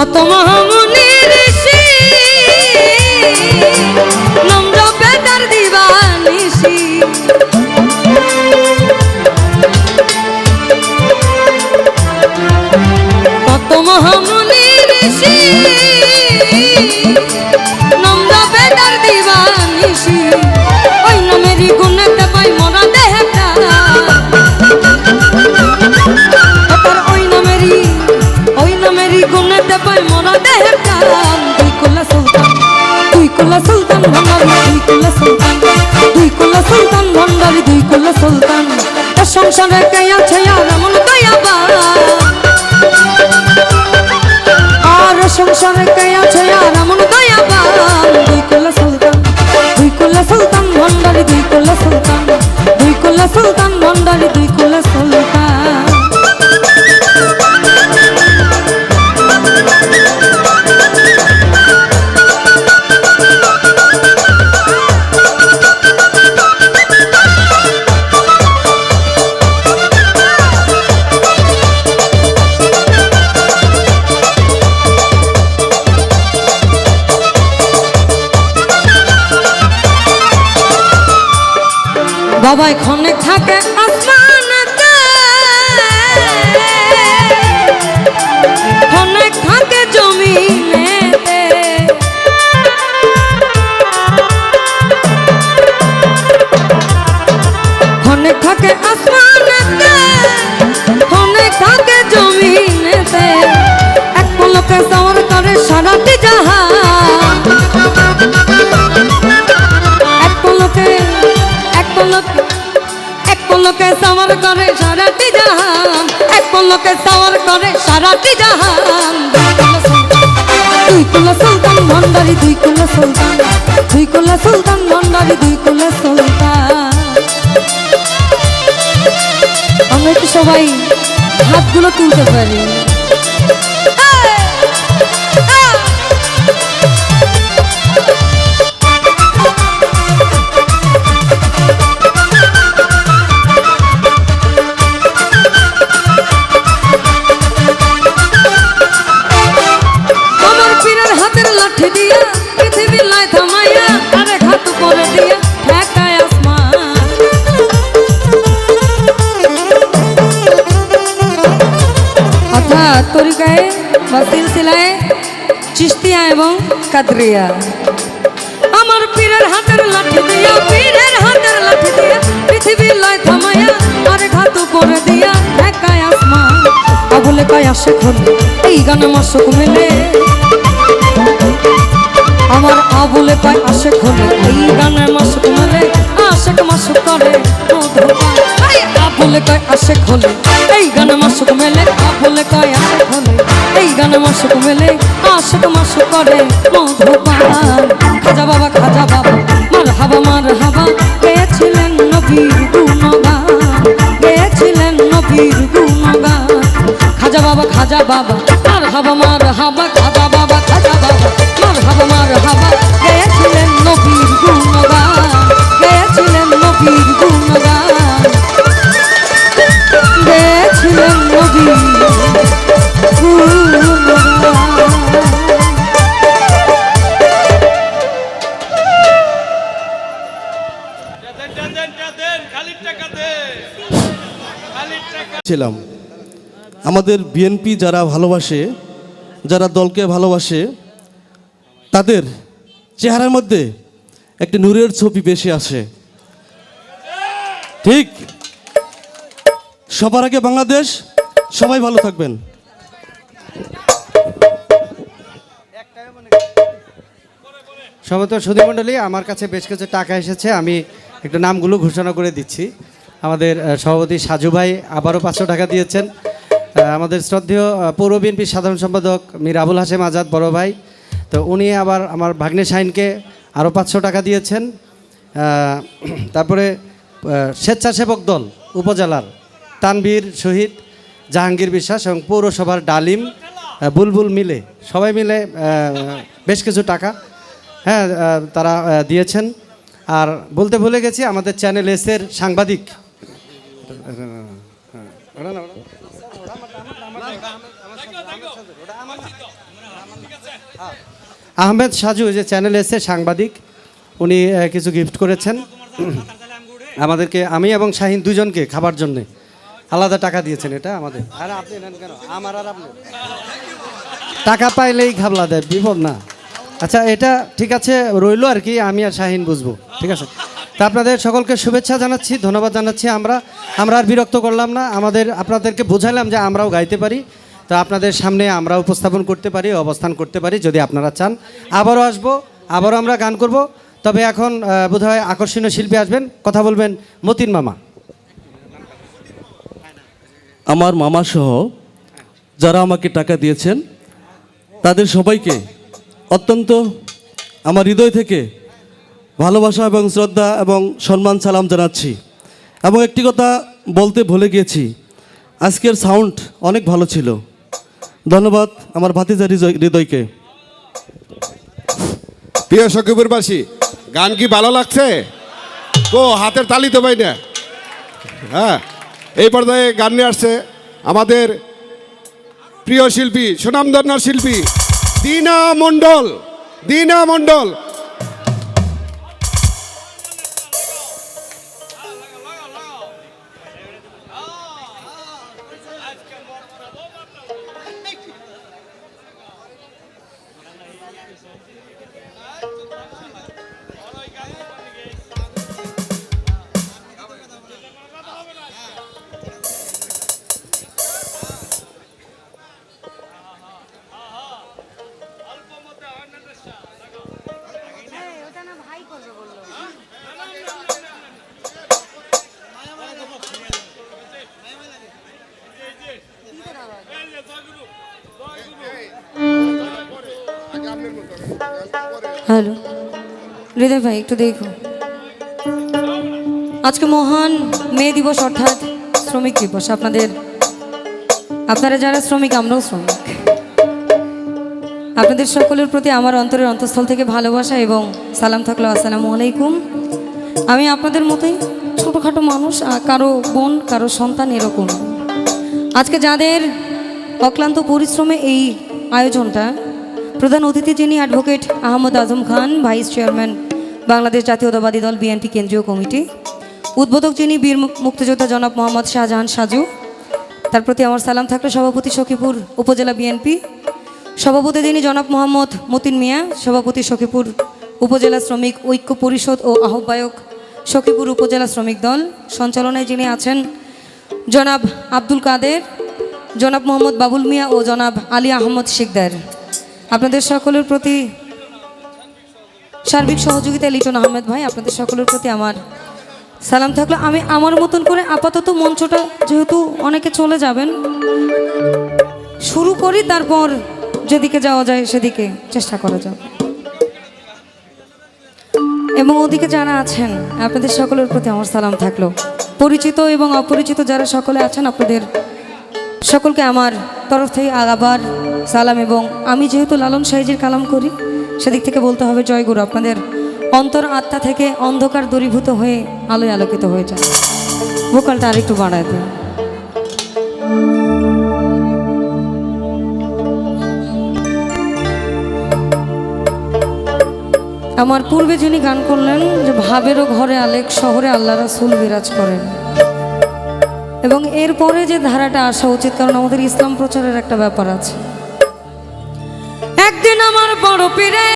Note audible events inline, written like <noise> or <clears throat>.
কত মহামুনি ঋষি নম্র বেতার দিবানিসি কত মহামুনি ঋষি সুলতান ভান্ডারি, দুই কোলা সুলতান। দুই কুলা সুলতান ভান্ডারি, দুই কোলা সুলতান। সংসারে কে আছে আর এমন দয়াবা আর সংসারে কে আছে আর এমন দয়াবা দুই কোলা সুলতান, দুই কোলা সুলতান ভান্ডারি, দুই কোলা সুলতান। পলকে সাওয়ার করে সারাটি জাহান, এক পলকে সাওয়ার করে সারাটি জাহান। দুই কুলা সুলতান ভণ্ডারি দুই কুলা সুলতান, দুই কুলা সুলতান ভণ্ডারি দুই কুলা সুলতান। আমরা একটু সবাই হাতগুলো তুলতে পারি। চিস্তিয়া এবং কাদরিয়া। আমার পীরের হাতের লাঠি দিয়া, পীরের হাতের লাঠি দিয়া পৃথিবীর লয় থামাইয়া আরে ঘাত করে দিয়া ঠেকায় আসমান। আবুলে কয় আসে এই গানে মাসুক মেলে। আমার আবুলে কয় আসে হলে এই গানে মাসুক মেলে আশেক মাসুক করে আবুলে কয় আসে খোলে এই গানে মাসুক মেলে আবুলে কয় আসে খোলে এই গানে মাসুক মেলে আশেক মাসুক করে মধুপান খাজা বাবা খাজা বাবা মার হাবা মার হাবা গেছিলেন নবীর গুণগান গেছিলেন নবীর গুণগান। খাজা বাবা খাজা বাবা মার হাবা মার ছিলাম। আমাদের বিএনপি যারা ভালোবাসে, যারা দলকে ভালোবাসে, তাদের চেহারার মধ্যে একটি নূরের ছবি বেশি আসে। ঠিক? সবার আগে বাংলাদেশ সবাই ভালো থাকবেন। সমত সুধীমণ্ডলী আমার কাছে বেশ কিছু টাকা এসেছে, আমি একটু নামগুলো ঘোষণা করে দিচ্ছি। আমাদের সভাপতি সাজু ভাই আবারও পাঁচশো টাকা দিয়েছেন। আমাদের শ্রদ্ধেয় পৌর বিএনপির সাধারণ সম্পাদক মীর আবুল হাসেম আজাদ বড় ভাই। তো উনি আবার আমার ভাগ্নে শাহিনকে আরও পাঁচশো টাকা দিয়েছেন। <clears throat> তারপরে স্বেচ্ছাসেবক দল উপজেলার, তানভীর শহীদ জাহাঙ্গীর বিশ্বাস এবং পৌরসভার ডালিম বুলবুল মিলে। সবাই মিলে বেশ কিছু টাকা হ্যাঁ তারা দিয়েছেন। আর বলতে ভুলে গেছি, আমাদের চ্যানেল এসের সাংবাদিক। আহমেদ সাজু যে চ্যানেল এসে সাংবাদিক, উনি কিছু গিফট করেছেন। আমাদেরকে, আমি এবং শাহিন দুজনকে খাবার জন্য। আলাদা টাকা দিয়েছেন এটা আমাদের। আর আপনি নেন কেন? আমার আর আপনি? টাকা পাইলেই খাবলা দেয়, বিপদ না। আচ্ছা এটা ঠিক আছে, রইল আর কি, আমি আর শাহিন বুঝব। ঠিক আছে? তা আপনাদের সকলকে শুভেচ্ছা জানাচ্ছি, ধন্যবাদ জানাচ্ছি আমরা। আমরা আর বিরক্ত করলাম না, আমাদের, আপনাদেরকে বোঝালাম যে আমরাও গাইতে পারি। তো আপনাদের সামনে আমরা উপস্থাপন করতে পারি, অবস্থান করতে পারি, যদি আপনারা চান। আবারও আসব, আবারও আমরা গান করব। তবে এখন বোধহয় আকর্ষণীয় শিল্পী আসবেন, কথা বলবেন মতিন মামা। আমার মামা সহ যারা আমাকে টাকা দিয়েছেন, তাদের সবাইকে অত্যন্ত আমার হৃদয় থেকে ভালোবাসা এবং শ্রদ্ধা এবং সম্মান সালাম জানাচ্ছি। এবং একটি কথা বলতে ভুলে গিয়েছি, আজকের সাউন্ড অনেক ভালো ছিল। ধন্যবাদ আমার ভাতিজা হৃদয়কে। প্রিয় সখীপুরবাসী, গান কি ভালো লাগছে? তো হাতের তালি তো পাই না। হ্যাঁ। এই পর্যায়ে গান নিয়ে আসছে আমাদের প্রিয় শিল্পী সুনামধন্য শিল্পী দিনা মণ্ডল দিনা মণ্ডল। হৃদয় ভাই, একটু দেখো। আজকে মহান মে দিবস অর্থাৎ শ্রমিক দিবস। আপনাদের, আপনারা যারা শ্রমিক, আমরাও শ্রমিক। আপনাদের সকলের প্রতি আমার অন্তরের অন্তঃস্থল থেকে ভালোবাসা এবং সালাম থাকল, আসসালামু আলাইকুম। আমি আপনাদের মতোই ছোটোখাটো মানুষ কারও বোন, কারও সন্তান এরকম। আজকে যাদের অক্লান্ত পরিশ্রমে এই আয়োজনটা প্রধান অতিথি যিনি advocate Ahmad Azam Khan, vice chairman Bangladesh জাতীয়তাবাদী দল বিএনপি কেন্দ্রীয় কমিটি। উদ্বোধক যিনি বীর মুক্তিযোদ্ধা জনাব মোহাম্মদ শাহজাহান সাজু। তার প্রতি আমার সালাম থাকল সভাপতি সখীপুর উপজেলা বিএনপি। সভাপতি যিনি জনাব মোহাম্মদ মতিন মিয়া, সভাপতি সখীপুর উপজেলা শ্রমিক ঐক্য পরিষদ ও আহ্বায়ক সখীপুর উপজেলা শ্রমিক দল। সঞ্চালনায় যিনি আছেন জনাব আব্দুল কাদের, জনাব মোহাম্মদ বাবুল মিয়া ও জনাব আলী আহমদ শিকদার। আপনাদের সকলের প্রতি সার্বিক সহযোগিতায় লিটন আহমেদ ভাই, আপনাদের সকলের প্রতি আমার সালাম থাকল। আমি আমার মতন করে আপাতত মঞ্চটা যেহেতু অনেকে চলে যাবেন, শুরু করি, তারপর যেদিকে যাওয়া যায় সেদিকে চেষ্টা করা যাবে এবং ওদিকে যারা আছেন, আপনাদের সকলের প্রতি আমার সালাম থাকল। পরিচিত এবং অপরিচিত যারা সকলে আছেন, আপনাদের সকলকে আমার তরফ থেকে আবার সালাম এবং আমি যেহেতু লালন সাইজের কালাম করি, সেদিক থেকে বলতে হবে জয় গুরু, আপনাদের অন্তর আত্মা থেকে অন্ধকার দূরীভূত হয়ে আলোয় আলোকিত হয়ে যায়। ভোকালটা আরেকটু বাড়ায় দেয় আমার পূর্বে যিনি গান করলেন, যে ভাবেরও ঘরে আলেক শহরে আল্লাহ রাসুল বিরাজ করেন। এবং এরপরে যে ধারাটা আসা উচিত, কারণ আমাদের ইসলাম প্রচারের একটা ব্যাপার আছে। একদিন আমার বড় পীরে